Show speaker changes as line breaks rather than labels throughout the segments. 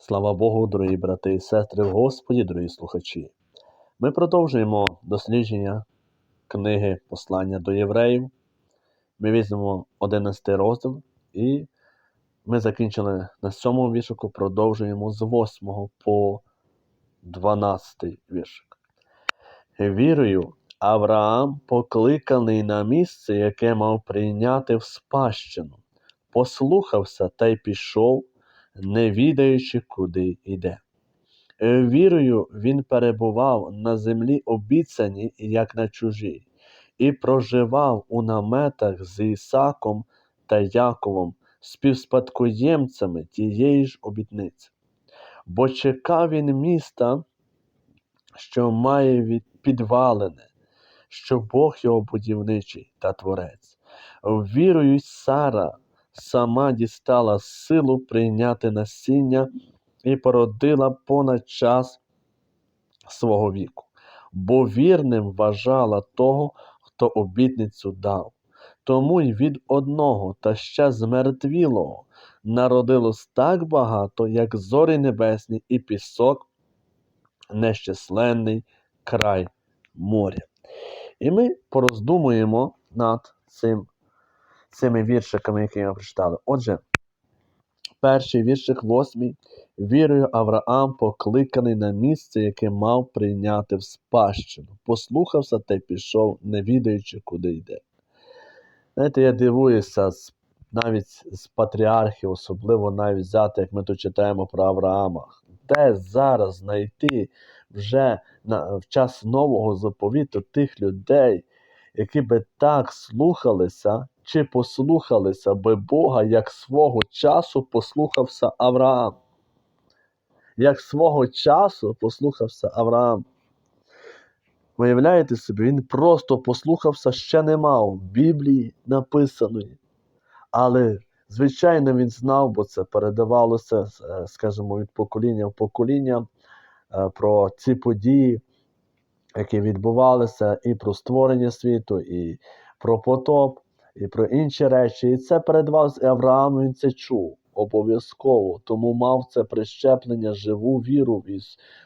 Слава Богу, дорогі брати і сестри в Господі, дорогі слухачі. Ми продовжуємо дослідження книги Послання до євреїв. Ми візьмемо 11 розділ і ми закінчили на 7 віршику, продовжуємо з 8 по 12 віршик. Вірою, Авраам покликаний на місце, яке мав прийняти в спадщину, послухався та й пішов, не відаючи, куди йде. Е, Вірою він перебував на землі обіцяній, як на чужій, і проживав у наметах з Ісаком та Яковом, співспадкоємцями тієї ж обітниці. Бо чекав він міста, що має від підвалене, що Бог його будівничий та творець. Вірою Сара сама дістала силу прийняти насіння і породила понад час свого віку, бо вірним вважала того, хто обітницю дав. Тому й від одного та ще змертвілого народилось так багато, як зорі небесні і пісок нещисленний край моря. І ми пороздумуємо над цим, цими віршиками, які ми прочитали. Отже, перший віршик, восьмий. Вірою Авраам покликаний на місце, яке мав прийняти в спадщину. Послухався та пішов, не відаючи, куди йде. Знаєте, я дивуюся навіть з патріархів, особливо навіть взяти, як ми тут читаємо про Авраама. Де зараз знайти вже на, в час нового заповіту тих людей, які би так слухалися чи послухалися би Бога, як свого часу послухався Авраам. Як свого часу послухався Авраам. Виявляєте собі, він просто послухався, ще не мав Біблії написаної. Але, звичайно, він знав, бо це передавалося, е, скажімо, від покоління в покоління е, про ці події, які відбувалися, і про створення світу, і про потоп, і про інші речі. І це передавалося і Авраам, він це чув обов'язково, тому мав це прищеплення, живу віру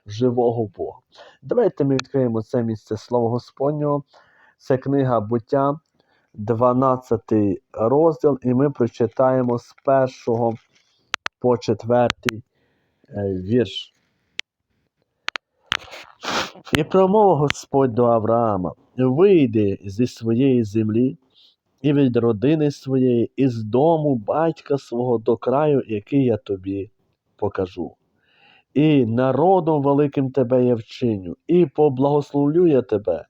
в живого Бога. Давайте ми відкриємо це місце Слова Господнього. Це книга буття, 12 розділ, і ми прочитаємо з першого по четвертий е, вірш. І промовив Господь до Авраама: Вийди зі своєї землі і від родини своєї, і з дому батька свого до краю, який я тобі покажу. І народом великим тебе я вчиню, і поблагословлю я тебе,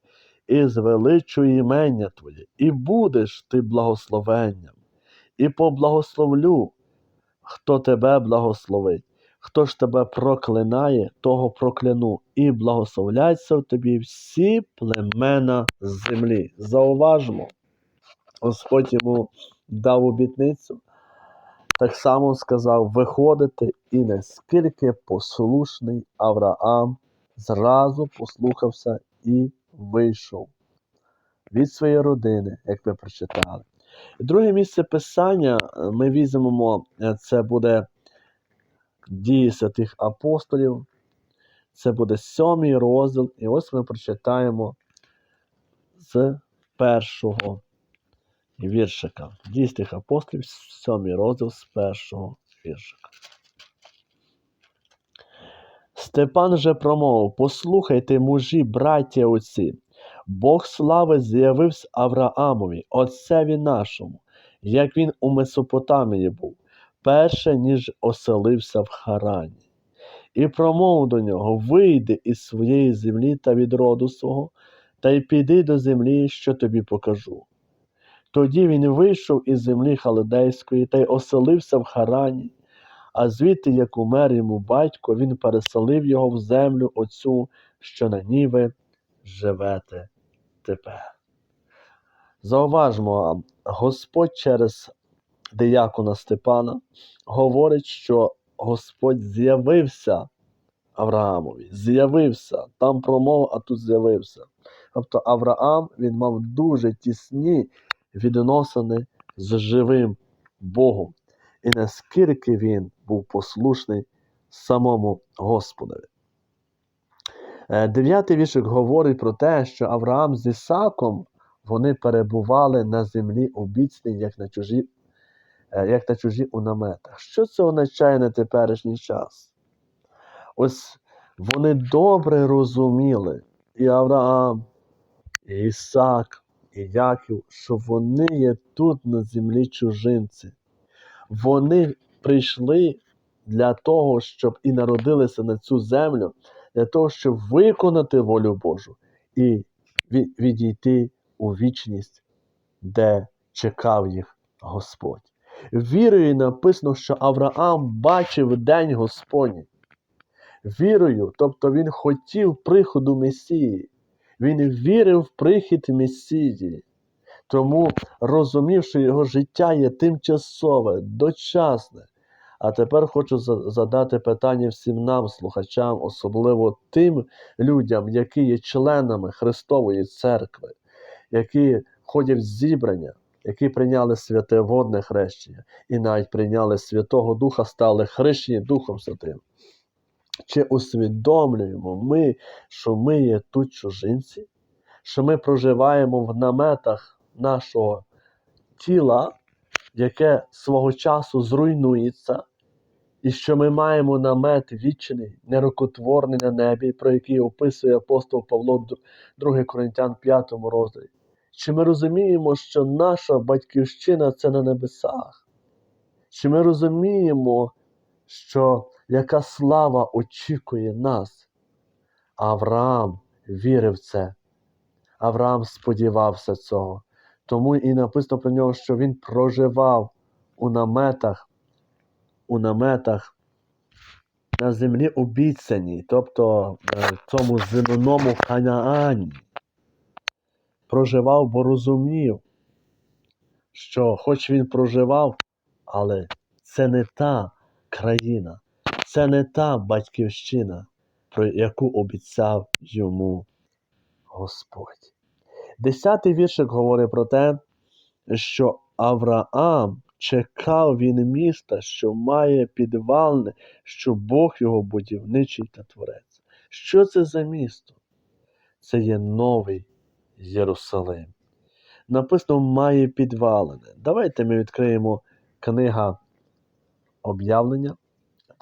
і звеличу імення Твоє, і будеш ти благословенням, і поблагословлю, хто тебе благословить. Хто ж тебе проклинає, того прокляну, і благословляться в тобі всі племена землі. Зауважмо, Господь йому дав обітницю, так само сказав: виходити, і наскільки послушний Авраам зразу послухався і вийшов від своєї родини, як ми прочитали. Друге місце писання ми візьмемо, це буде дії святих апостолів. Це буде сьомий розділ, і ось ми прочитаємо з першого віршика. Дії святих апостолів, сьомий розділ з першого віршика. Степан же промовив: Послухайте, мужі, браття отці, Бог слави з'явився Авраамові, отцеві нашому, як він у Месопотамії був, перше, ніж оселився в Харані. І промовив до нього: Вийди із своєї землі та від роду свого, та й піди до землі, що тобі покажу. Тоді він вийшов із землі Халидейської та й оселився в Харані, а звідти, як умер йому батько, він переселив його в землю оцю, що на ній ви живете тепер. Зауважмо, Господь через диякона Степана говорить, що Господь з'явився Авраамові, з'явився, там промова, а тут з'явився. Тобто Авраам він мав дуже тісні відносини з живим Богом. І наскільки він був послушний самому Господові. Е, Дев'ятий віршик говорить про те, що Авраам з Ісаком вони перебували на землі обіцяній, як на чужі, е, як на чужі у наметах. Що це означає на теперішній час? Ось вони добре розуміли, і Авраам, і Ісак, і Яків, що вони є тут на землі чужинці. Вони прийшли для того, щоб і народилися на цю землю, для того, щоб виконати волю Божу і відійти у вічність, де чекав їх Господь. Вірою написано, що Авраам бачив день Господній. Вірою, тобто він хотів приходу Месії. Він вірив в прихід Месії. Тому розумів, що його життя є тимчасове, дочасне. А тепер хочу задати питання всім нам, слухачам, особливо тим людям, які є членами Христової церкви, які ходять в зібрання, які прийняли святе водне хрещення і навіть прийняли Святого Духа, стали хрещені Духом Святим. Чи усвідомлюємо ми, що ми є тут чужинці, що ми проживаємо в наметах нашого тіла, яке свого часу зруйнується, і що ми маємо намет вічний, нерукотворний на небі, про який описує апостол Павло 2 Коринтян 5 розділі. Чи ми розуміємо, що наша батьківщина це на небесах? Чи ми розуміємо, що яка слава очікує нас? Авраам вірив в це. Авраам сподівався цього. Тому і написано про нього, що він проживав у наметах, у наметах на землі обіцяній, тобто е, в цьому земному Ханаані. Проживав, бо розумів, що хоч він проживав, але це не та країна, це не та батьківщина, про яку обіцяв йому Господь. Десятий віршик говорить про те, що Авраам чекав він міста, що має підвалини, що Бог його будівничий та творець. Що це за місто? Це є новий Єрусалим. Написано має підвалини. Давайте ми відкриємо книга об'явлення,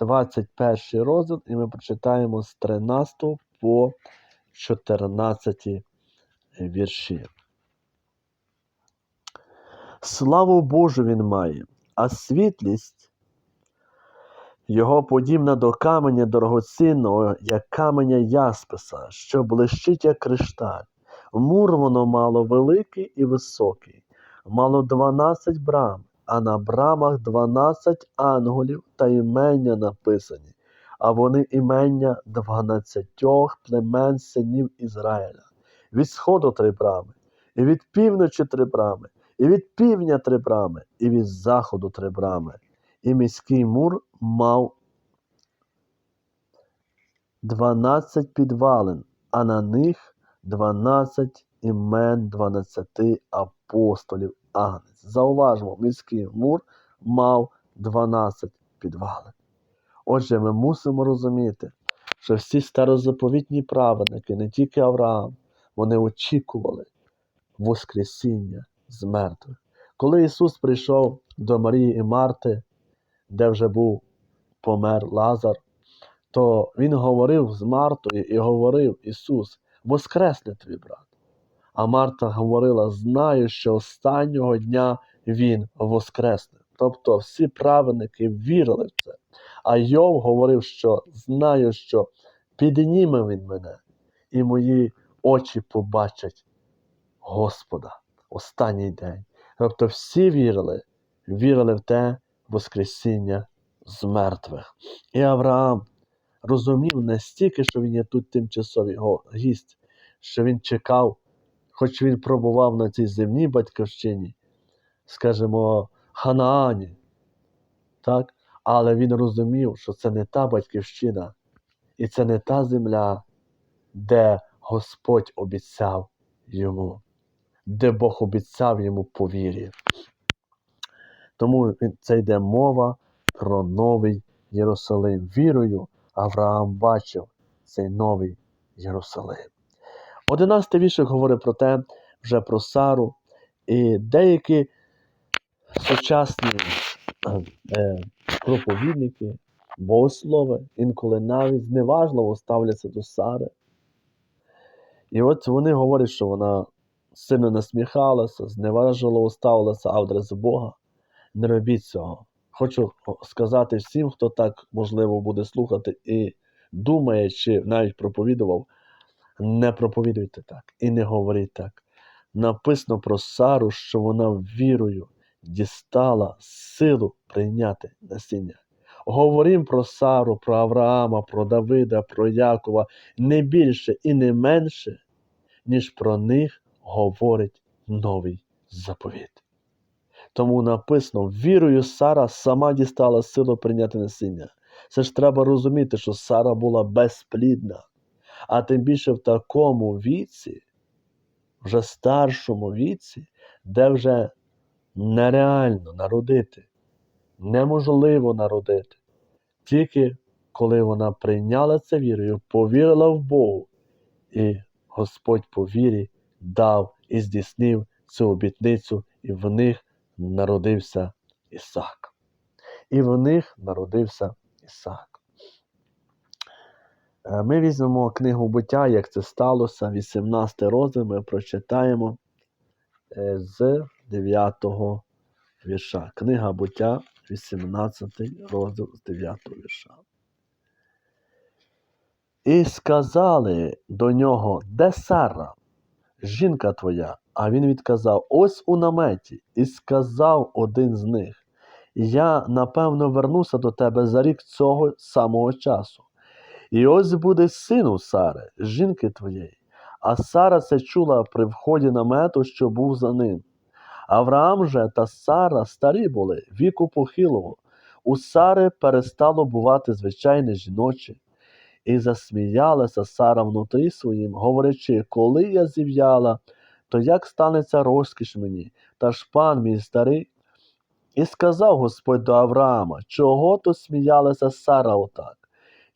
21 розділ, і ми прочитаємо з 13 по 14 вірші. Славу Божу він має, а світлість його подібна до каменя дорогоцінного, як каменя ясписа, що блищить, як кришталь. Мур воно мало великий і високий, мало дванадцять брам, а на брамах дванадцять ангелів та імення написані, а вони імення дванадцятьох племен синів Ізраїля. Від сходу три брами, і від півночі три брами, і від півдня три брами, і від заходу три брами. І міський мур мав дванадцять підвалин, а на них дванадцять імен дванадцяти апостолів Агнець. Зауважмо, міський мур мав дванадцять підвалин. Отже, ми мусимо розуміти, що всі старозаповітні праведники, не тільки Авраам, вони очікували Воскресіння з мертвих. Коли Ісус прийшов до Марії і Марти, де вже був помер Лазар, то Він говорив з Мартою і говорив Ісус, Воскресне твій брат. А Марта говорила: знаю, що останнього дня Він воскресне. Тобто всі праведники вірили в це. А Йов говорив, що знаю, що підніме він мене, і мої очі побачать Господа останній день. Тобто всі вірили, вірили в те Воскресіння з мертвих. І Авраам розумів настільки, що він є тут тимчасовий гість, що він чекав, хоч він пробував на цій земній батьківщині, скажімо, Ханаані, так? але він розумів, що це не та батьківщина, і це не та земля, де Господь обіцяв йому, де Бог обіцяв йому по вірі. Тому це йде мова про новий Єрусалим. Вірою Авраам бачив цей новий Єрусалим. Одинадцятий віршик говорить про те, вже про Сару, і деякі сучасні е, проповідники, богослови, інколи навіть зневажливо ставляться до Сари. І от вони говорять, що вона сильно насміхалася, зневажливо ставилася адрес Бога. Не робіть цього. Хочу сказати всім, хто так можливо буде слухати і думає, чи навіть проповідував, не проповідуйте так і не говоріть так. Написано про Сару, що вона вірою дістала силу прийняти насіння. Говоримо про Сару, про Авраама, про Давида, про Якова не більше і не менше, ніж про них говорить новий заповіт. Тому написано, вірою Сара сама дістала силу прийняти насіння. Це ж треба розуміти, що Сара була безплідна, а тим більше в такому віці, вже старшому віці, де вже нереально народити, неможливо народити. Тільки коли вона прийняла це вірою, повірила в Богу, і Господь по вірі дав і здійснив цю обітницю, і в них народився Ісак. І в них народився Ісак. Е, Ми візьмемо книгу буття, як це сталося, 18 розділ ми прочитаємо е, з 9 вірша. Книга буття, 18 розділ з 9 вірша. І сказали до нього, де Сара, жінка твоя? А він відказав: Ось у наметі. І сказав один з них: Я напевно вернуся до тебе за рік цього самого часу. І ось буде син у Сари, жінки твоєї. А Сара це чула при вході намету, що був за ним. Авраам же та Сара старі були, віку похилого. У Сари перестало бувати звичайне жіноче. І засміялася Сара внутрі своїм, говорячи, коли я зів'яла, то як станеться розкіш мені, та ж пан мій старий? І сказав Господь до Авраама, чого то сміялася Сара отак?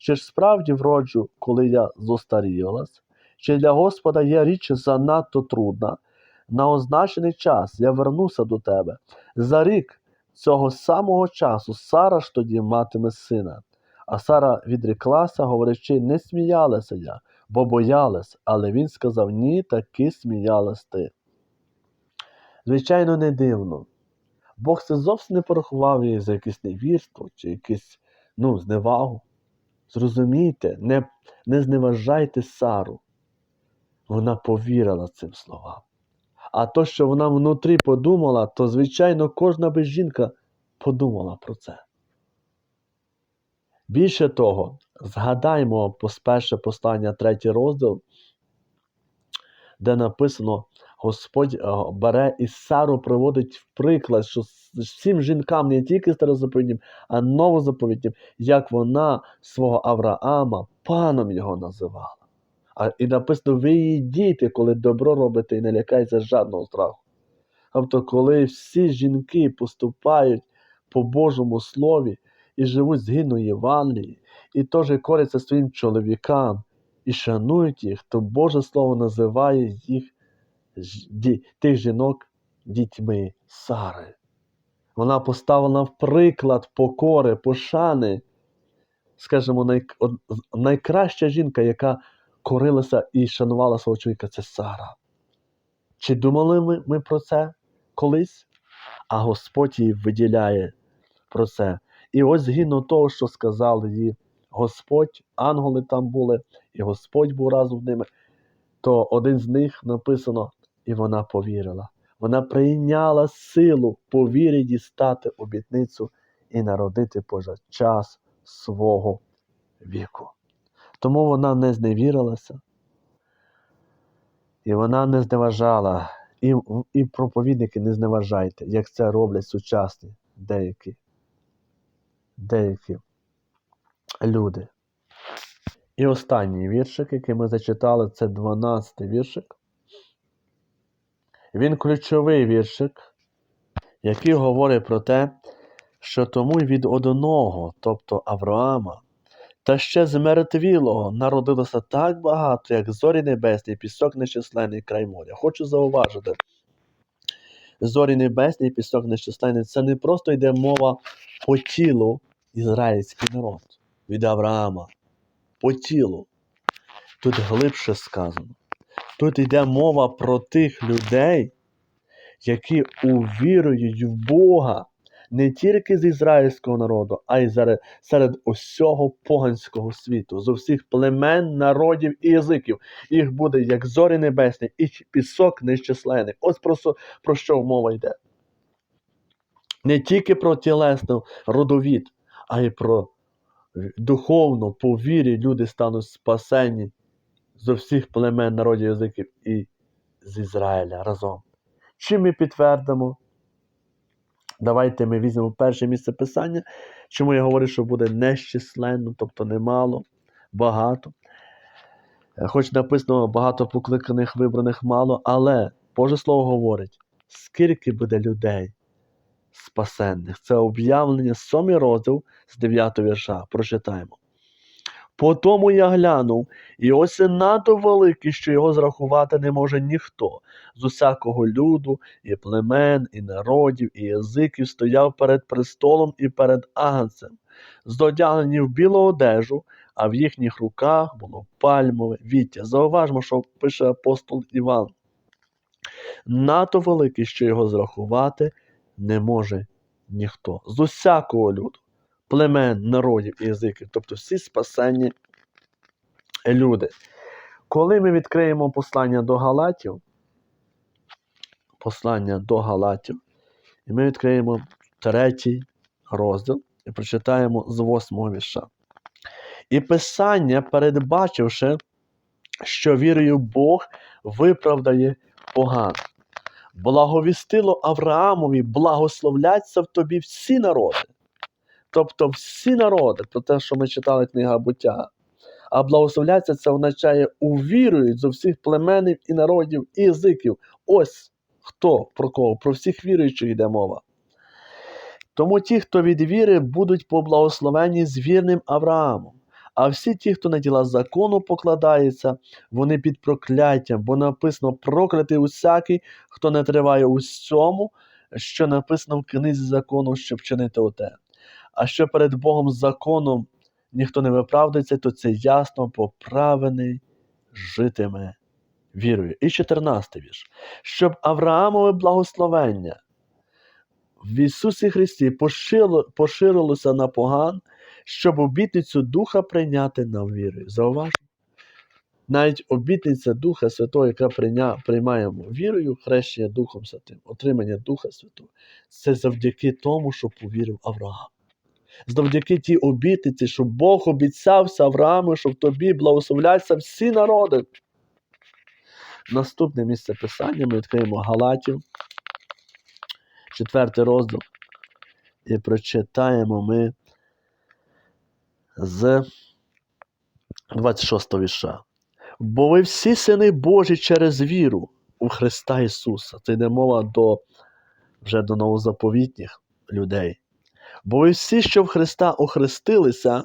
Чи ж справді вроджу, коли я зостарілась? Чи для Господа є річ занадто трудна? На означений час я вернуся до тебе. За рік цього самого часу Сара ж тоді матиме сина. А Сара відреклася, говорячи, не сміялася я, бо боялась, але він сказав, ні, таки сміялась ти. Звичайно, не дивно. Бог це зовсім не порахував її за якесь невірство чи якесь ну, зневагу. Зрозумійте, не, не зневажайте Сару. Вона повірила цим словам. А то, що вона внутрі подумала, то, звичайно, кожна би жінка подумала про це. Більше того, згадаймо перше послання, третій розділ, де написано, Господь е, бере і Сару приводить в приклад, що всім жінкам, не тільки старозаповітнім, а новозаповітнім, як вона свого Авраама паном його називала. А, І написано, ви її діти, коли добро робите і не лякається жадного страху. Тобто, коли всі жінки поступають по Божому Слові, і живуть згідно Євангелії, і теж коряться своїм чоловікам і шанують їх, то Боже Слово називає їх тих жінок дітьми Сари. Вона поставлена в приклад покори, пошани, скажімо, най, найкраща жінка, яка корилася і шанувала свого чоловіка, це Сара. Чи думали ми, ми про це колись? А Господь її виділяє про це. І ось згідно того, що сказали їй Господь, ангели там були, і Господь був разом з ними, то один з них написано, і вона повірила. Вона прийняла силу по вірі дістати обітницю і народити поза час свого віку. Тому вона не зневірилася, і вона не зневажала. І, і проповідники не зневажайте, як це роблять сучасні деякі деякі люди. І останній віршик, який ми зачитали, це 12-й віршик. Він ключовий віршик, який говорить про те, що тому й від одного, тобто Авраама, та ще з мертвілого народилося так багато, як зорі небесні, пісок нечисленний край моря. Хочу зауважити, зорі небесні, пісок нечисленний це не просто йде мова по тілу ізраїльський народ від Авраама. По тілу. Тут глибше сказано. Тут йде мова про тих людей, які увірують в Бога не тільки з ізраїльського народу, а й серед, усього поганського світу, з усіх племен, народів і язиків. Їх буде як зорі небесні, і пісок нещисленний. Ось про, про що мова йде. Не тільки про тілесний родовід, а й про духовно, по вірі люди стануть спасені з всіх племен, народів, язиків і з Ізраїля разом. Чим ми підтвердимо? Давайте ми візьмемо перше місце писання. Чому я говорю, що буде нещисленно, тобто немало, багато. Е, Хоч написано багато покликаних, вибраних мало, але Боже Слово говорить, скільки буде людей спасенних. Це об'явлення 7 розділ з 9 вірша. Прочитаємо. По тому я глянув, і ось і надто великий, що його зрахувати не може ніхто. З усякого люду, і племен, і народів, і язиків стояв перед престолом і перед агнцем, здодягнені в білу одежу, а в їхніх руках було пальмове віття. Зауважмо, що пише апостол Іван. Надто великий, що його зрахувати не може ніхто. З усякого люду племен, народів і язиків, тобто всі спасенні люди. Коли ми відкриємо послання до Галатів, послання до Галатів, і ми відкриємо третій розділ і прочитаємо з восьмого вірша. І Писання, передбачивши, що вірою Бог виправдає погано. Благовістило Авраамові, благословляться в тобі всі народи. Тобто всі народи, про те, що ми читали книга буття. А благословляться це означає увірують з усіх племенів і народів і язиків. Ось хто про кого, про всіх віруючих йде мова. Тому ті, хто від віри, будуть поблагословені з вірним Авраамом. А всі ті, хто на діла закону покладається, вони під прокляттям, бо написано проклятий усякий, хто не триває усьому, що написано в книзі закону, щоб вчинити оте. А що перед Богом законом ніхто не виправдається, то це ясно поправений житиме вірою. І 14 вірш. Щоб Авраамове благословення в Ісусі Христі поширилося на поган, щоб обітницю Духа прийняти нам вірою. Зауважте. Навіть обітниця Духа Святого, яка приймаємо вірою, хрещення Духом Святим, отримання Духа Святого, це завдяки тому, що повірив Авраам. Завдяки тій обітниці, що Бог обіцявся Аврааму, що в тобі благословляться всі народи. Наступне місце писання ми відкриємо Галатів, четвертий розділ. І прочитаємо ми з 26 вірша. Бо ви всі сини Божі через віру у Христа Ісуса. Це йде мова до, вже до новозаповітніх людей. Бо ви всі, що в Христа охрестилися, е,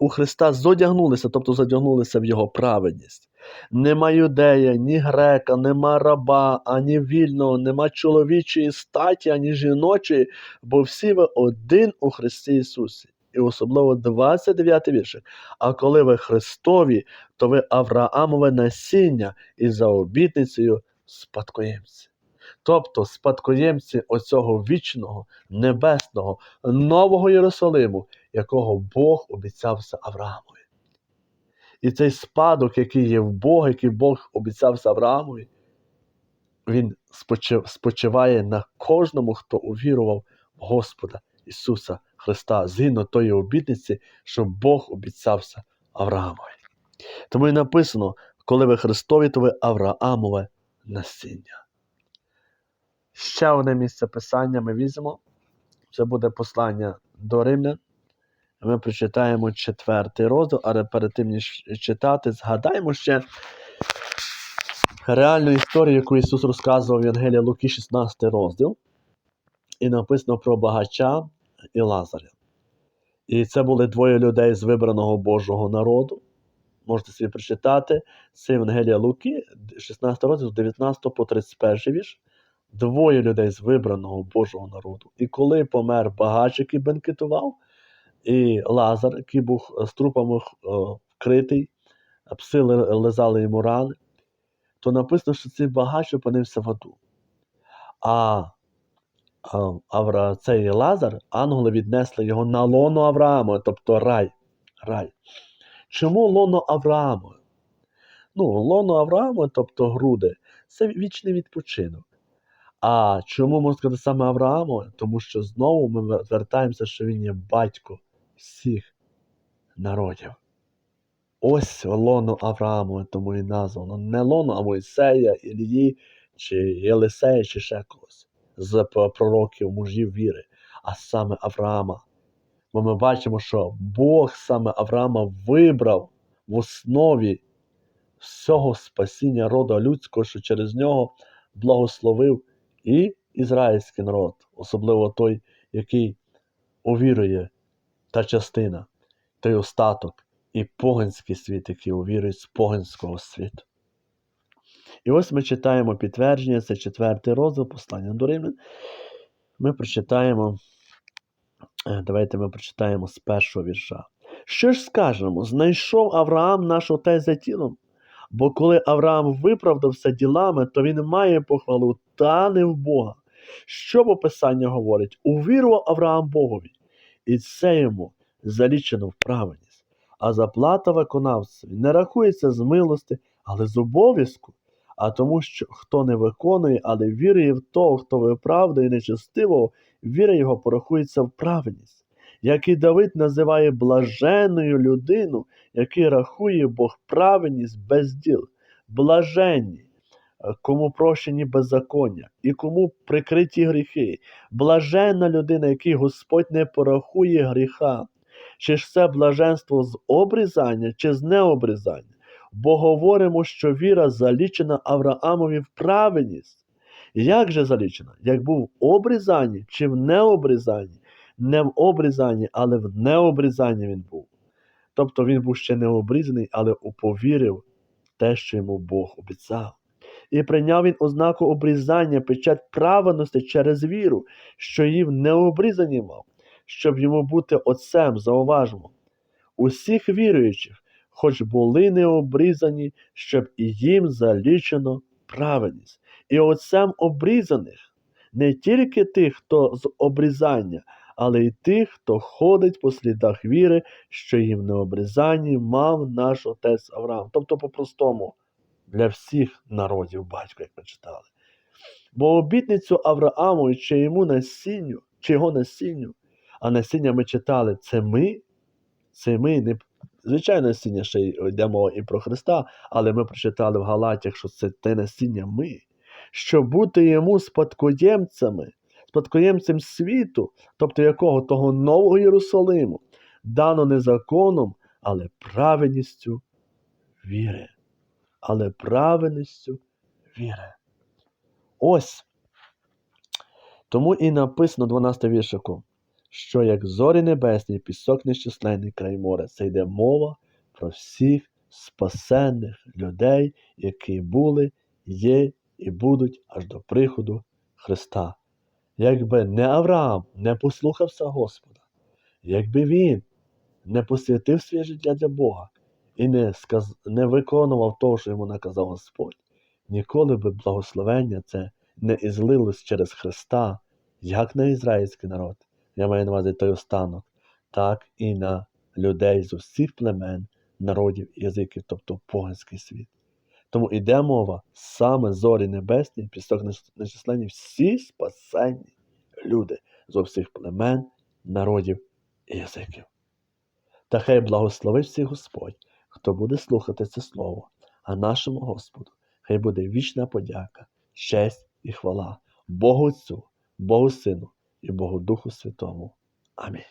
у Христа зодягнулися, тобто задягнулися в Його праведність. Нема юдея, ні грека, нема раба, ані вільного, нема чоловічої статі, ані жіночої, бо всі ви один у Христі Ісусі. І особливо 29 віршик. А коли ви Христові, то ви Авраамове насіння і за обітницею спадкоємці. Тобто спадкоємці оцього вічного, небесного, нового Єрусалиму, якого Бог обіцявся Авраамові. І цей спадок, який є в Бога, який Бог обіцявся Авраамові, він спочиває на кожному, хто увірував в Господа Ісуса Христа, згідно тої обітниці, що Бог обіцявся Авраамові. Тому і написано, коли ви Христові, то ви Авраамове насіння. Ще одне місце писання ми візьмемо. Це буде послання до Римлян. Ми прочитаємо четвертий розділ, але перед тим, ніж читати, згадаємо ще реальну історію, яку Ісус розказував в Євангелії Луки, 16 розділ. І написано про багача, і Лазаря. І це були двоє людей з вибраного Божого народу. Можете собі прочитати. Це Євангелія Луки, 16 розділ, 19 по 31 вірш. Двоє людей з вибраного Божого народу. І коли помер багач, який бенкетував, і Лазар, який був е, з трупами е, вкритий, а пси лизали йому рани, то написано, що цей багач опинився в аду. А Авра, цей Лазар, ангели віднесли його на лоно Авраама, тобто рай. рай. Чому лоно Авраама? Ну, лоно Авраама, тобто груди, це вічний відпочинок. А чому можна сказати саме Аврааму? Тому що знову ми звертаємося, що він є батько всіх народів. Ось лоно Аврааму, тому і названо. Не лоно, а Мойсея, Ілії, чи Єлисея, чи ще когось з пророків, мужів віри, а саме Авраама. Бо ми бачимо, що Бог саме Авраама вибрав в основі всього спасіння роду людського, що через нього благословив і ізраїльський народ, особливо той, який увірує та частина, той остаток, і поганський світ, який увірує з поганського світу. І ось ми читаємо підтвердження, це четвертий розділ послання до Римлян. Ми прочитаємо, е, давайте ми прочитаємо з першого вірша. Що ж скажемо? Знайшов Авраам наш отець за тілом, Бо коли Авраам виправдався ділами, то він має похвалу та не в Бога. Що бо Писання говорить? Увірував Авраам Богові, і це йому залічено в. А заплата виконавцеві не рахується з милости, але з обов'язку. А тому, що хто не виконує, але вірує в того, хто виправдує нечестивого, віра його порахується в праведність. Як і Давид називає блаженною людину, який рахує Бог праведність без діл, блаженні, кому прощені беззаконня і кому прикриті гріхи, блаженна людина, який Господь не порахує гріха. Чи ж це блаженство з обрізання, чи з необрізання? Бо говоримо, що віра залічена Авраамові в праведність. Як же залічена? Як був в обрізанні чи в необрізанні? Не в обрізанні, але в необрізанні він був. Тобто він був ще не обрізаний, але уповірив те, що йому Бог обіцяв. І прийняв він ознаку обрізання, печать праведності через віру, що її в необрізанні мав, щоб йому бути отцем, зауважмо. Усіх віруючих, хоч були не обрізані, щоб і їм залічено праведність. І отцем обрізаних не тільки тих, хто з обрізання, але й тих, хто ходить по слідах віри, що їм не обрізанні мав наш отець Авраам. Тобто, по-простому, для всіх народів батько, як ми читали. Бо обітницю Аврааму чи йому насінню, чи його насінню, а насіння ми читали, це ми, це ми, не звичайно, насіння ще йде мова і про Христа, але ми прочитали в Галатях, що це те насіння ми, щоб бути йому спадкоємцями, спадкоємцем світу, тобто якого того нового Єрусалиму, дано не законом, але праведністю віри. Але праведністю віри. Ось. Тому і написано 12 віршику, що як зорі небесні, пісок нещисленний край моря, це йде мова про всіх спасенних людей, які були, є і будуть аж до приходу Христа. Якби не Авраам не послухався Господа, якби він не посвятив своє життя для Бога і не, сказ... не виконував того, що йому наказав Господь, ніколи би благословення це не ізлилось через Христа, як на ізраїльський народ, я маю на увазі той останок, так і на людей з усіх племен, народів і язиків, тобто поганський світ. Тому іде мова саме зорі небесні, пісок нечисленні, всі спасенні люди з усіх племен, народів і язиків. Та хай благословить всіх Господь, хто буде слухати це слово, а нашому Господу хай буде вічна подяка, честь і хвала Богу Отцю, Богу Сину і Богу Духу Святому. Амінь.